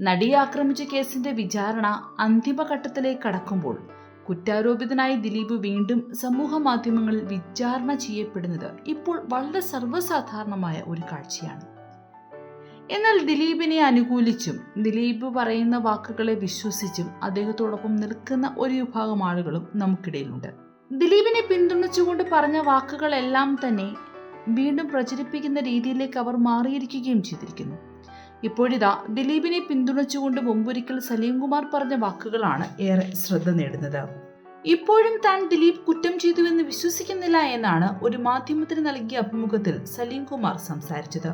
നടിയെ ആക്രമിച്ച കേസിന്റെ വിചാരണ അന്തിമഘട്ടത്തിലേക്ക് കടക്കുമ്പോൾ കുറ്റാരോപിതനായ ദിലീപ് വീണ്ടും സമൂഹ മാധ്യമങ്ങളിൽ വിചാരണ ചെയ്യപ്പെടുന്നത് ഇപ്പോൾ വളരെ സർവസാധാരണമായ ഒരു കാഴ്ചയാണ്. എന്നാൽ ദിലീപിനെ അനുകൂലിച്ചും ദിലീപ് പറയുന്ന വാക്കുകളെ വിശ്വസിച്ചും അദ്ദേഹത്തോടൊപ്പം നിൽക്കുന്ന ഒരു വിഭാഗം ആളുകളും നമുക്കിടയിലുണ്ട്. ദിലീപിനെ പിന്തുണച്ചുകൊണ്ട് പറഞ്ഞ വാക്കുകളെല്ലാം തന്നെ വീണ്ടും പ്രചരിപ്പിക്കുന്ന രീതിയിലേക്ക് അവർ മാറിയിരിക്കുകയും ചെയ്തിരിക്കുന്നു. ഇപ്പോഴിതാ ദിലീപിനെ പിന്തുണച്ചുകൊണ്ട് മുമ്പൊരിക്കൽ സലീംകുമാർ പറഞ്ഞ വാക്കുകളാണ് ഏറെ ശ്രദ്ധ നേടുന്നത്. ഇപ്പോഴും താൻ ദിലീപ് കുറ്റം ചെയ്തുവെന്ന് വിശ്വസിക്കുന്നില്ല എന്നാണ് ഒരു മാധ്യമത്തിന് നൽകിയ അഭിമുഖത്തിൽ സലീംകുമാർ സംസാരിച്ചത്.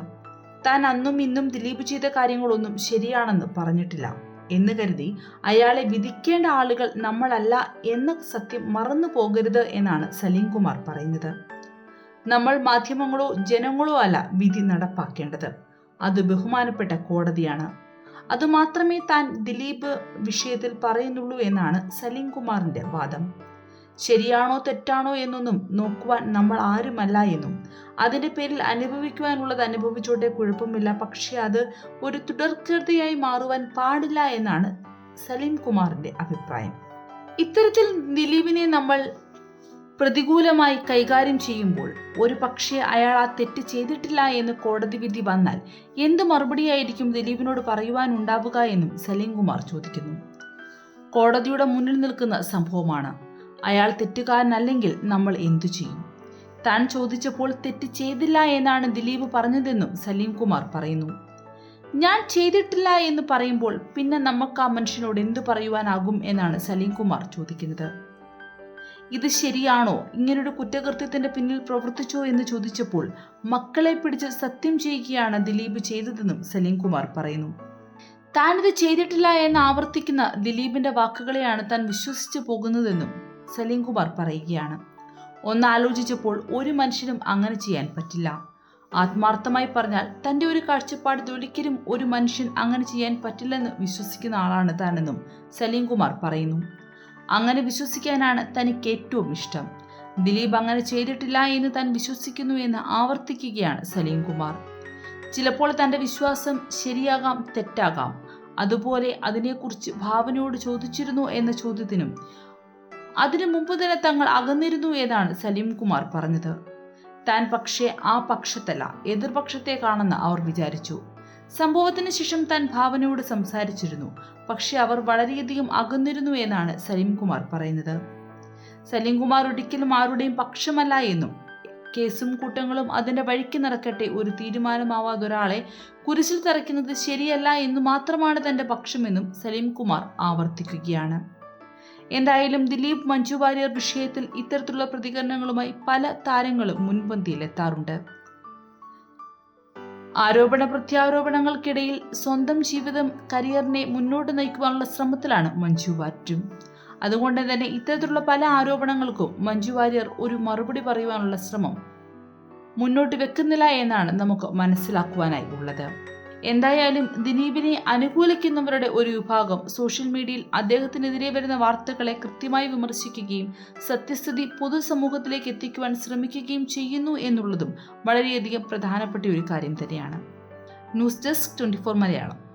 താൻ അന്നും ഇന്നും ദിലീപ് ചെയ്ത കാര്യങ്ങളൊന്നും ശരിയാണെന്ന് പറഞ്ഞിട്ടില്ല. എന്ന് കരുതി അയാളെ വിധിക്കേണ്ട ആളുകൾ നമ്മളല്ല എന്ന സത്യം മറന്നു പോകരുത് എന്നാണ് സലീംകുമാർ പറയുന്നത്. നമ്മൾ മാധ്യമങ്ങളോ ജനങ്ങളോ അല്ല വിധി നടപ്പാക്കേണ്ടത്. അത് ബഹുമാനപ്പെട്ട കോടതിയാണ്. അതുമാത്രമേ താൻ ദിലീപ് വിഷയത്തിൽ പറയുന്നുള്ളൂ എന്നാണ് സലീം കുമാറിന്റെ വാദം. ശരിയാണോ തെറ്റാണോ എന്നൊന്നും നോക്കുവാൻ നമ്മൾ ആരുമല്ല എന്നും അതിന്റെ പേരിൽ അനുഭവിക്കുവാനുള്ളത് അനുഭവിച്ചോട്ടെ കുഴപ്പമില്ല പക്ഷേ അത് ഒരു തുടർക്കൃതിയായി മാറുവാൻ പാടില്ല എന്നാണ് സലീം കുമാറിന്റെ അഭിപ്രായം. ഇത്തരത്തിൽ ദിലീപിനെ നമ്മൾ പ്രതികൂലമായി കൈകാര്യം ചെയ്യുമ്പോൾ ഒരു പക്ഷേ അയാൾ ആ തെറ്റ് ചെയ്തിട്ടില്ല എന്ന് കോടതി വിധി വന്നാൽ എന്ത് മറുപടിയായിരിക്കും ദിലീപിനോട് പറയുവാനുണ്ടാവുക എന്നും സലീം കുമാർ ചോദിക്കുന്നു. കോടതിയുടെ മുന്നിൽ നിൽക്കുന്ന സംഭവമാണ്. അയാൾ തെറ്റുകാരനല്ലെങ്കിൽ നമ്മൾ എന്തു ചെയ്യും? താൻ ചോദിച്ചപ്പോൾ തെറ്റ് ചെയ്തില്ല എന്നാണ് ദിലീപ് പറഞ്ഞതെന്നും സലീം കുമാർ പറയുന്നു. ഞാൻ ചെയ്തിട്ടില്ല എന്ന് പറയുമ്പോൾ പിന്നെ നമുക്ക് ആ മനുഷ്യനോട് എന്തു പറയുവാനാകും എന്നാണ് സലീം കുമാർ ചോദിക്കുന്നത്. ഇത് ശരിയാണോ? ഇങ്ങനൊരു കുറ്റകൃത്യത്തിന്റെ പിന്നിൽ പ്രവർത്തിച്ചോ എന്ന് ചോദിച്ചപ്പോൾ മക്കളെ പിടിച്ച് സത്യം ചെയ്യുകയാണ് ദിലീപ് ചെയ്തതെന്നും സലീം കുമാർ പറയുന്നു താനിത് ചെയ്തിട്ടില്ല എന്ന് ആവർത്തിക്കുന്ന ദിലീപിന്റെ വാക്കുകളെയാണ് താൻ വിശ്വസിച്ചു പോകുന്നതെന്നും സലീം കുമാർ പറയുകയാണ്. ഒന്നാലോചിച്ചപ്പോൾ ഒരു മനുഷ്യനും അങ്ങനെ ചെയ്യാൻ പറ്റില്ല. ആത്മാർത്ഥമായി പറഞ്ഞാൽ തന്റെ ഒരു കാഴ്ചപ്പാടിൽ ഒരിക്കലും ഒരു മനുഷ്യൻ അങ്ങനെ ചെയ്യാൻ പറ്റില്ലെന്ന് വിശ്വസിക്കുന്ന ആളാണ് താനെന്നും സലീം കുമാർ പറയുന്നു. അങ്ങനെ വിശ്വസിക്കാനാണ് തനിക്ക് ഏറ്റവും ഇഷ്ടം. ദിലീപ് അങ്ങനെ ചെയ്തിട്ടില്ല എന്ന് താൻ വിശ്വസിക്കുന്നു എന്ന് ആവർത്തിക്കുകയാണ് സലീം കുമാർ. ചിലപ്പോൾ തന്റെ വിശ്വാസം ശരിയാകാം തെറ്റാകാം. അതുപോലെ അതിനെക്കുറിച്ച് ഭാവനയോട് ചോദിച്ചിരുന്നു എന്ന ചോദ്യത്തിനും അതിനു മുമ്പ് തന്നെ തങ്ങൾ അകന്നിരുന്നു എന്നാണ് സലീം കുമാർ പറഞ്ഞത്. താൻ പക്ഷേ ആ പക്ഷത്തല്ല എതിർപക്ഷത്തേക്കാണെന്ന് അവർ വിചാരിച്ചു. സംഭവത്തിന് ശേഷം താൻ ഭാവനയോട് സംസാരിച്ചിരുന്നു. പക്ഷെ അവർ വളരെയധികം അകന്നിരുന്നു എന്നാണ് സലീംകുമാർ പറയുന്നത്. സലീംകുമാർ ഒരിക്കലും ആരുടെയും പക്ഷമല്ല എന്നും കേസും കൂട്ടങ്ങളും അതിന്റെ വഴിക്ക് നടക്കട്ടെ ഒരു തീരുമാനമാവാതെ ഒരാളെ കുരിശിൽ തറയ്ക്കുന്നത് ശരിയല്ല എന്ന് മാത്രമാണ് തന്റെ പക്ഷമെന്നും സലീംകുമാർ ആവർത്തിക്കുകയാണ്. എന്തായാലും ദിലീപ് മഞ്ജു വാര്യർ വിഷയത്തിൽ ഇത്തരത്തിലുള്ള പ്രതികരണങ്ങളുമായി പല താരങ്ങളും മുൻപന്തിയിലെത്താറുണ്ട് ആരോപണ പ്രത്യാരോപണങ്ങൾക്കിടയിൽ സ്വന്തം ജീവിതം കരിയറിനെ മുന്നോട്ട് നയിക്കുവാനുള്ള ശ്രമത്തിലാണ് മഞ്ജു വാറ്റും. അതുകൊണ്ട് തന്നെ ഇത്തരത്തിലുള്ള പല ആരോപണങ്ങൾക്കും മഞ്ജു വാര്യർ ഒരു മറുപടി പറയുവാനുള്ള ശ്രമം മുന്നോട്ട് വെക്കുന്നില്ല എന്നാണ് നമുക്ക് മനസ്സിലാക്കുവാനായി ഉള്ളത്. എന്തായാലും ദിലീപിനെ അനുകൂലിക്കുന്നവരുടെ ഒരു വിഭാഗം സോഷ്യൽ മീഡിയയിൽ അദ്ദേഹത്തിനെതിരെ വരുന്ന വാർത്തകളെ കൃത്യമായി വിമർശിക്കുകയും സത്യസ്ഥിതി പൊതുസമൂഹത്തിലേക്ക് എത്തിക്കുവാൻ ശ്രമിക്കുകയും ചെയ്യുന്നു എന്നുള്ളതും വളരെയധികം പ്രധാനപ്പെട്ട ഒരു കാര്യം തന്നെയാണ്. News desk twenty Malayalam.